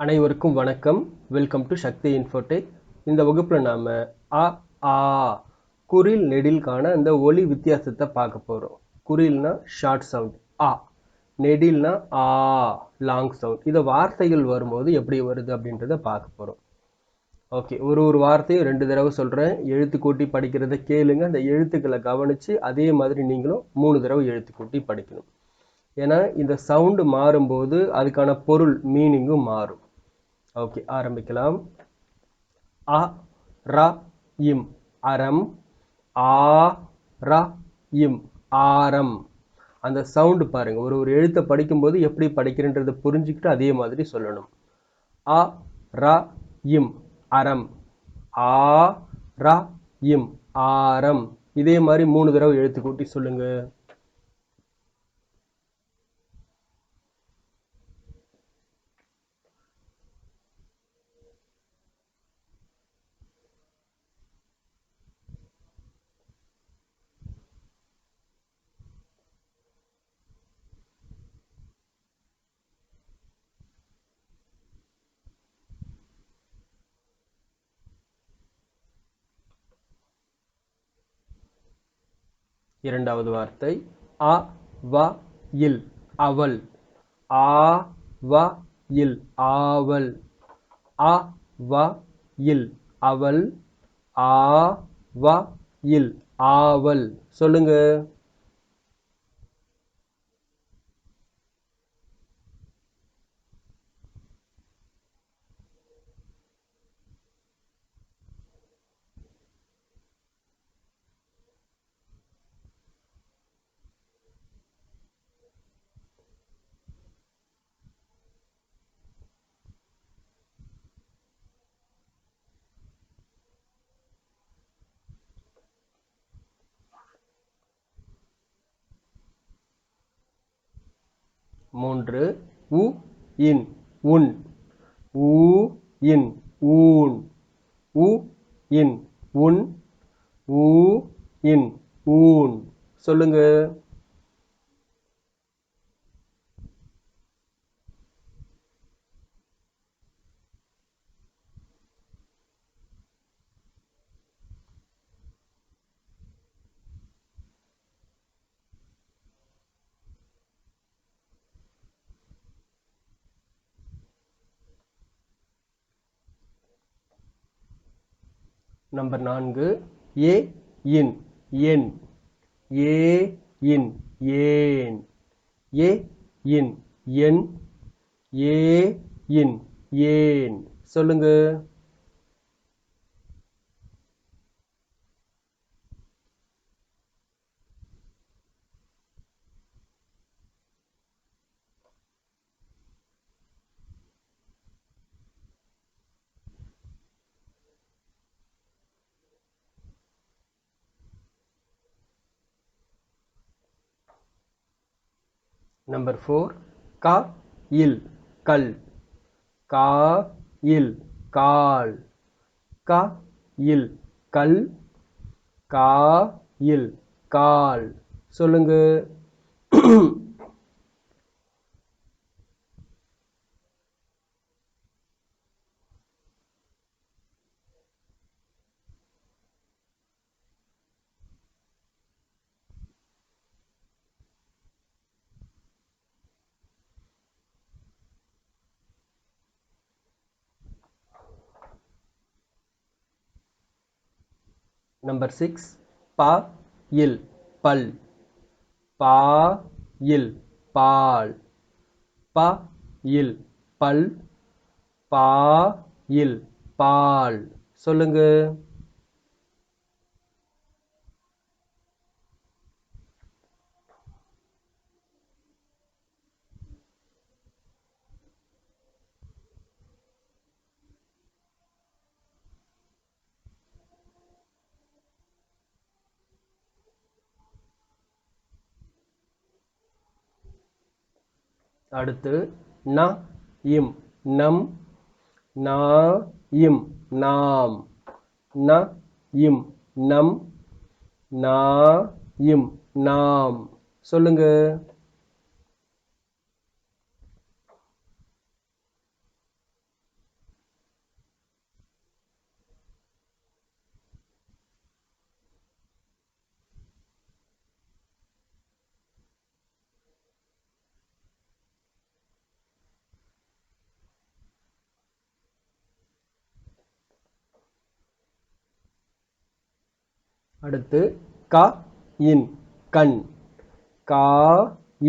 அனைவருக்கும் வணக்கம். Welcome to Sakthi Infotech இந்த வகுப்பில் நாம் அ ஆ குரில் நெடில்கான அந்த ஒலி வித்தியாசத்தை பார்க்க போகிறோம் குரில்னா ஷார்ட் சவுண்ட் ஆ. நெடில்னா ஆ லாங் சவுண்ட் இதை வார்த்தைகள் வரும்போது எப்படி வருது அப்படின்றத பார்க்க போகிறோம் ஓகே ஒரு ஒரு வார்த்தையும் ரெண்டு தடவை சொல்கிறேன் எழுத்து கூட்டி படிக்கிறத கேளுங்க. அந்த எழுத்துக்களை கவனித்து அதே மாதிரி நீங்களும் மூணு தடவை எழுத்து கூட்டி படிக்கணும். ஏன்னா இந்த சவுண்டு மாறும்போது அதுக்கான பொருள் மீனிங்கும் மாறும். ஓகே ஆரம்பிக்கலாம். அ ர இம் அறம். ஆ ர இம் ஆரம். அந்த சவுண்டு பாருங்க ஒரு ஒரு எழுத்தை படிக்கும்போது எப்படி படிக்கிறன்றதை புரிஞ்சுக்கிட்டு அதே மாதிரி சொல்லணும். அ ர இம் அறம். ஆ ர இம் ஆரம். இதே மாதிரி மூணு தடவை எழுத்து கூட்டி சொல்லுங்கள் இரண்டாவது வார்த்தை அ வ இல் அவள் ஆ வ இல் ஆவல். அ வ இல் அவள் ஆ வ இல் ஆவல். சொல்லுங்க. மூன்று. உ இன் உன். ஊ இன் ஊன். உ இன் உன். ஊ இன் ஊன். சொல்லுங்கள் நம்பர் நான்கு ஏ இன் என். ஏ இன் ஏன். ஏ இன் என். ஏ இன் ஏன். சொல்லுங்கள் நம்பர் ஃபோர் கா இல் கல் கா இல் கால் கா இல் கல் கா இல் கால் சொல்லுங்க. நம்பர் சிக்ஸ் பா இல் பல் பா இல் பால் ப இல் பல் பா இல் பால் சொல்லுங்க. அடுத்து ந இம் நம் நா இம் நாம். ந இம் நம் நா இம் நாம். சொல்லுங்க. அடுத்து க இன் கண். கா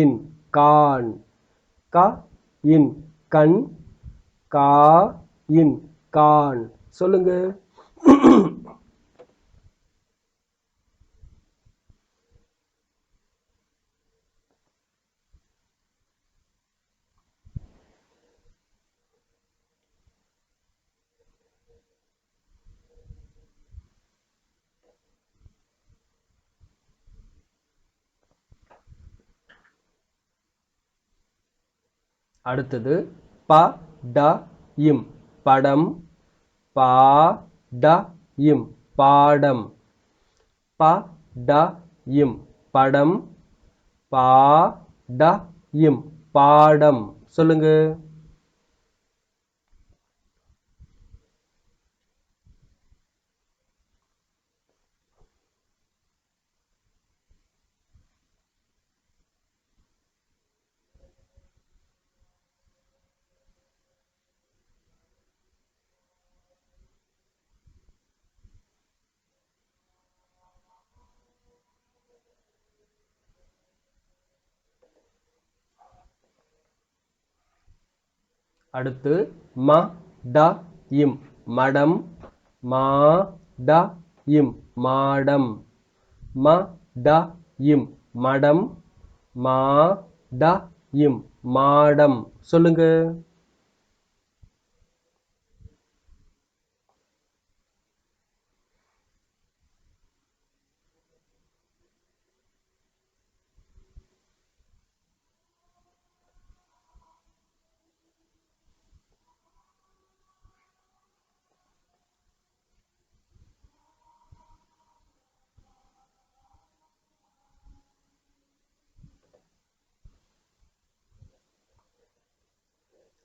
இன் கான். க இன் கண். கா இன் கான். சொல்லுங்க. அடுத்தது ப ட இம். படம் பா ட இம். பாடம் ப ட இம். படம் பா ட இம். பாடம். சொல்லுங்கள் அடுத்து ம ட இம். மடம் மா ட இம். மாடம். ம ட இம். மடம் மா ட இம். மாடம். சொல்லுங்க.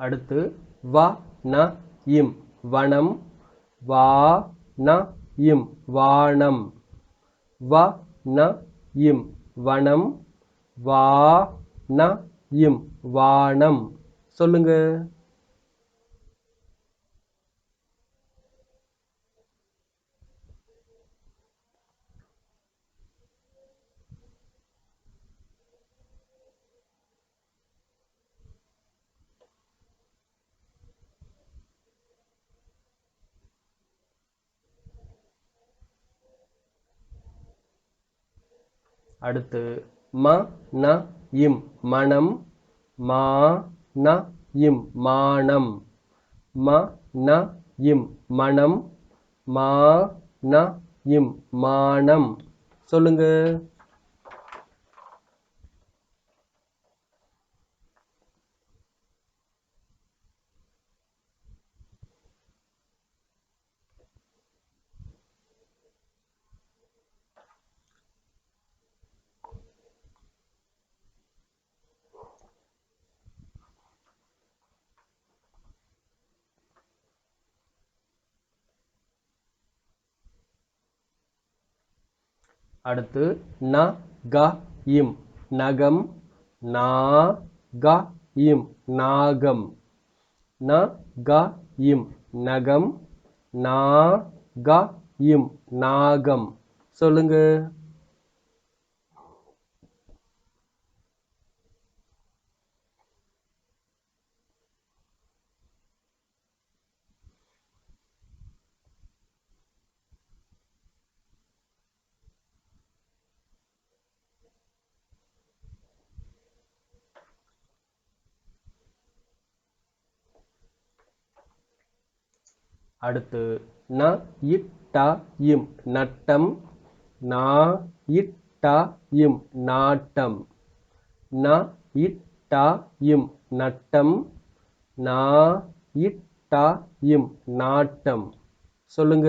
அடுத்து வ ந இம். வனம் வா ந இம். வானம். வ ந இம். வனம் வா ந இம். வானம். சொல்லுங்க. அடுத்து ம ந இம் மனம். மா ந இம் மானம். ம ந இம் மனம். மா ந இம் மானம். சொல்லுங்க. அடுத்து ந க இம். நகம் நா க இம். நாகம். ந க இம். நகம் நா க இம். நாகம். சொல்லுங்க. அடுத்து ந இட்டா இம் நட்டம் நா இட்டா இம் நாட்டம். ந இட்டா இம் நட்டம் நா இட்டா இம் நாட்டம். சொல்லுங்க.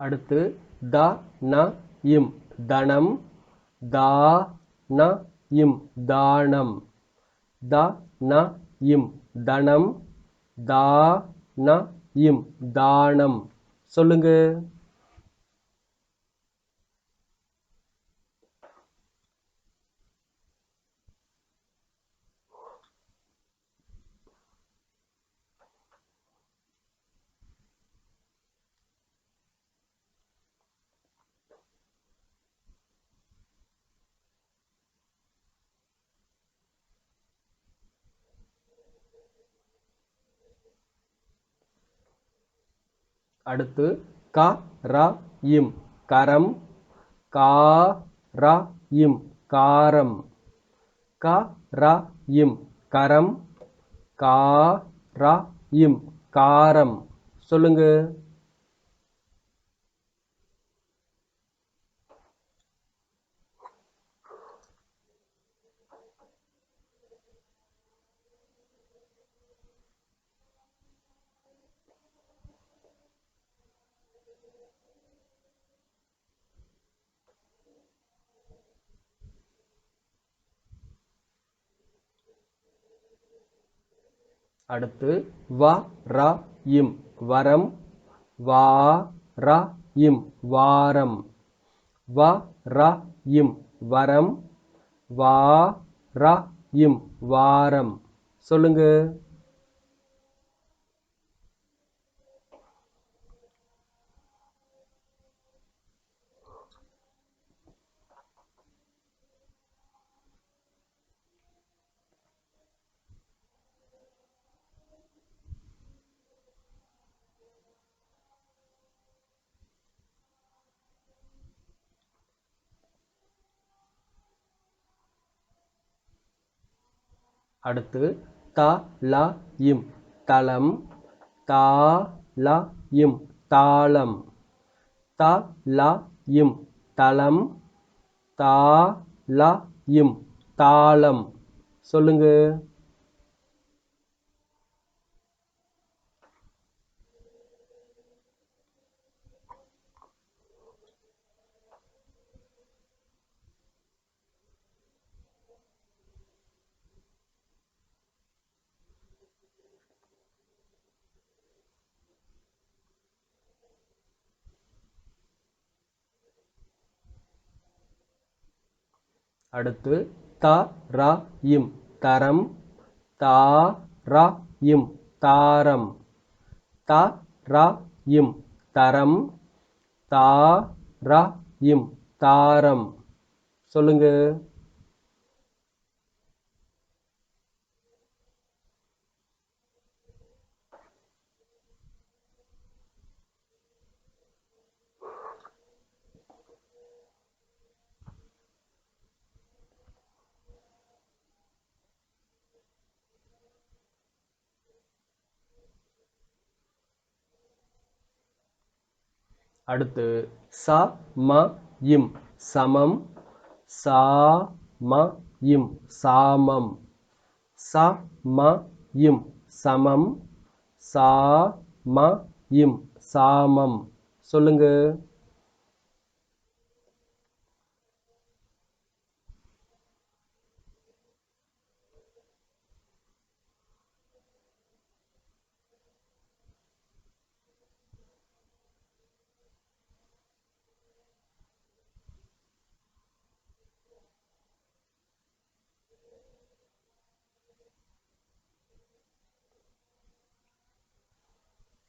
அடுத்து த ந இம். தனம். தா ந இம். தானம். த ந இம். தனம். தா ந இம். தானம். சொல்லுங்க. அடுத்து க ர இம். கரம் கா ர இம். காரம். க ர இம். கரம் கா ர இம். காரம். சொல்லுங்கள் அடுத்து வ ர இம். வரம் வா ர இம். வாரம். வ ர இம். வரம் வா ர இம். வாரம். சொல்லுங்க. அடுத்து த ல இம். தளம் தா ல இம். தாளம். த ல இம். தளம் தா ல இம். தாளம். சொல்லுங்க. அடுத்து த ர இம். தரம் தா ர இம். தாரம். த ர இம். தரம் தா ர இம். தாரம். சொல்லுங்க. அடுத்து ச ம இம். சமம். சா ம இம். சாமம். ச ம இம். சமம். சா ம இம். சாமம். சொல்லுங்க.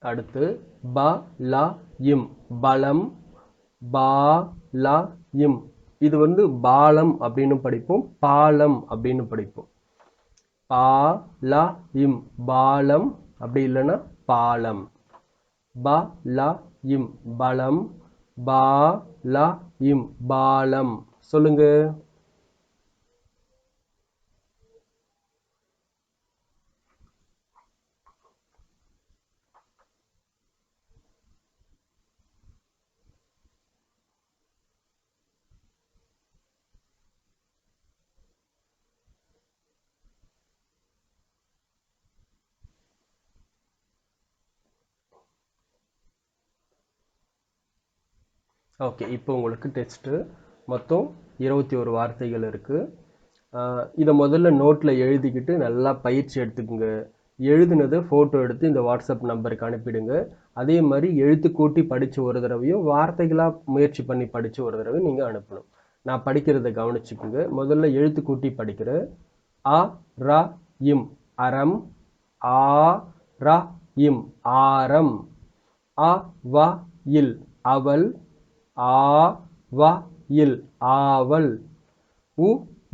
அடுத்து ப ல இம். பலம் பா ல இம். இது வந்து பாலம் அப்படின்னு படிப்போம் பாலம் அப்படின்னு படிப்போம். பா ல இம். பாலம் அப்படி இல்லைன்னா பாலம். ப ல இம். பலம் பா ல இம். பாலம். சொல்லுங்க. ஓகே இப்போ உங்களுக்கு டெஸ்ட்டு மொத்தம் இருபத்தி ஒரு வார்த்தைகள் இருக்குது இதை முதல்ல நோட்டில் எழுதிக்கிட்டு நல்லா பயிற்சி எடுத்துக்கோங்க. எழுதுனதை ஃபோட்டோ எடுத்து இந்த வாட்ஸ்அப் நம்பருக்கு அனுப்பிடுங்க. அதே மாதிரி எழுத்து கூட்டி படித்து ஒரு தடவையும் வார்த்தைகளாக முயற்சி பண்ணி படித்து ஒரு தடவையும் நீங்கள் அனுப்பணும். நான் படிக்கிறத கவனிச்சுக்கோங்க. முதல்ல எழுத்து கூட்டி படிக்கிறேன். அ ர இம் அறம் ஆ ர இம் ஆரம். அ வ இல் அவள் ஆ வ இல் ஆவல். உ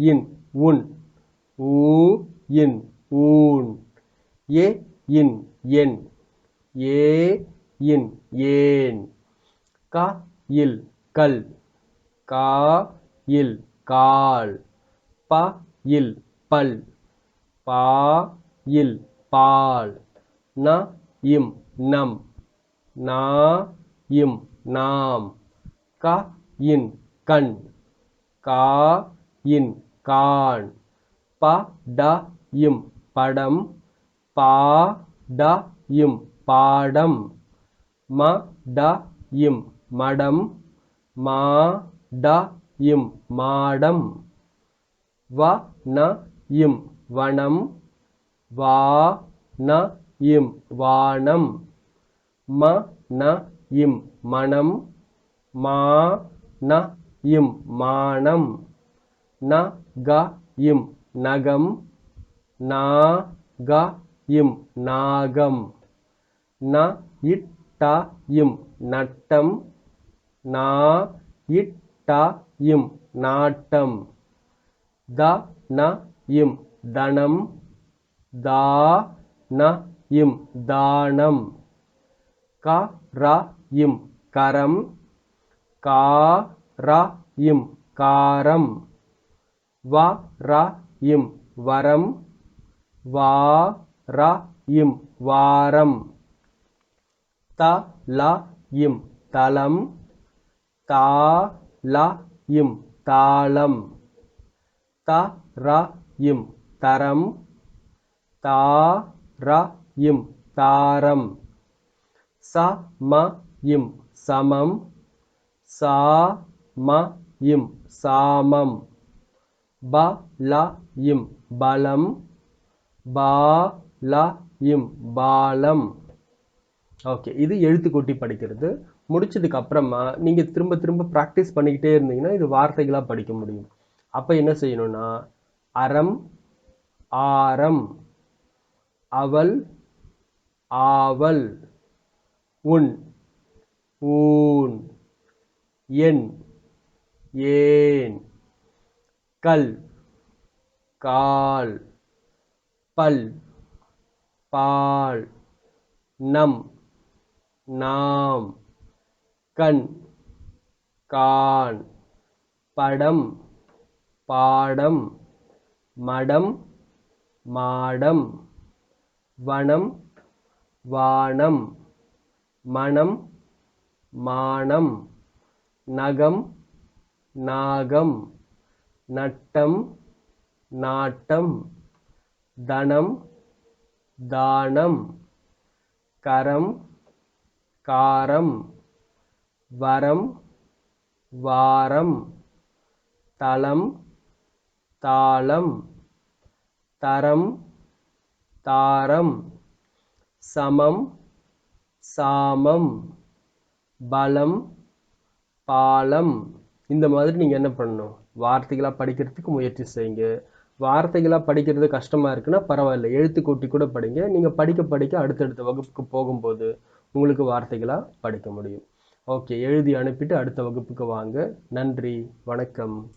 இன் உன். ஊ இன் ஊன். ஏ இன் என். ஏ இன் ஏன். க இல் கல். கா இல் கால். ப இல் பல். பா இல் பால். ந இம் நம். நா இம் நாம். க இன் கண் கா இன் கான் ப ட இம் படம் பா ட இம் பாடம் ம ட இம் மடம் மா ட இம் மாடம் வ ந இம் வனம் வா ந இம் வானம் ம ந இம் மனம் மா ந இம் மானம். ந க இம் நகம். நா க இம் நாகம். ந இட்ட இம் நட்டம். நா இட்ட இம் நாட்டம். த ந இம் தனம். தா ந இம் தானம். க ர இம் கரம். கா ர இம் காரம் வ ர இம் வரம் வா ர இம் வாரம் த ல இம் தலம் தா ல இம் தாளம் த ர இம் தரம் தா ர இம் தாரம் ச ம இம் சமம் சா ம இம் சாமம். ப ல இம் பலம். பா ல இம் பாலம். ஓகே இது எழுத்து கூட்டி படிக்கிறது. முடிச்சதுக்கு அப்புறமா நீங்கள் திரும்ப திரும்ப ப்ராக்டிஸ் பண்ணிக்கிட்டே இருந்தீங்கன்னா இது வார்த்தைகளாக படிக்க முடியும். அப்போ என்ன செய்யணும்னா அறம் ஆரம் அவள் ஆவல் உன் ஊன். என் ஏன் கல் கால் பல் பால் நம் நாம் கண் கான் படம் பாடம் மடம் மாடம் வனம் வானம் மனம் மானம். நகம் நாகம் நட்டம் நாட்டம் தனம் தானம் கரம் காரம் வரம் வாரம் தலம் தாளம் தரம் தாரம் சமம் சாமம் பலம் பாலம். இந்த மாதிரி நீங்கள் என்ன பண்ணணும்? வார்த்தைகளாக படிக்கிறதுக்கு முயற்சி செய்யுங்க. வார்த்தைகளாக படிக்கிறது கஷ்டமாக இருக்குன்னா பரவாயில்ல. எழுத்து கூட்டி கூட படிங்க. நீங்கள் படிக்க படிக்க அடுத்தடுத்த வகுப்புக்கு போகும்போது உங்களுக்கு வார்த்தைகளாக படிக்க முடியும். ஓகே எழுதி அனுப்பிட்டு அடுத்த வகுப்புக்கு வாங்க. நன்றி வணக்கம்.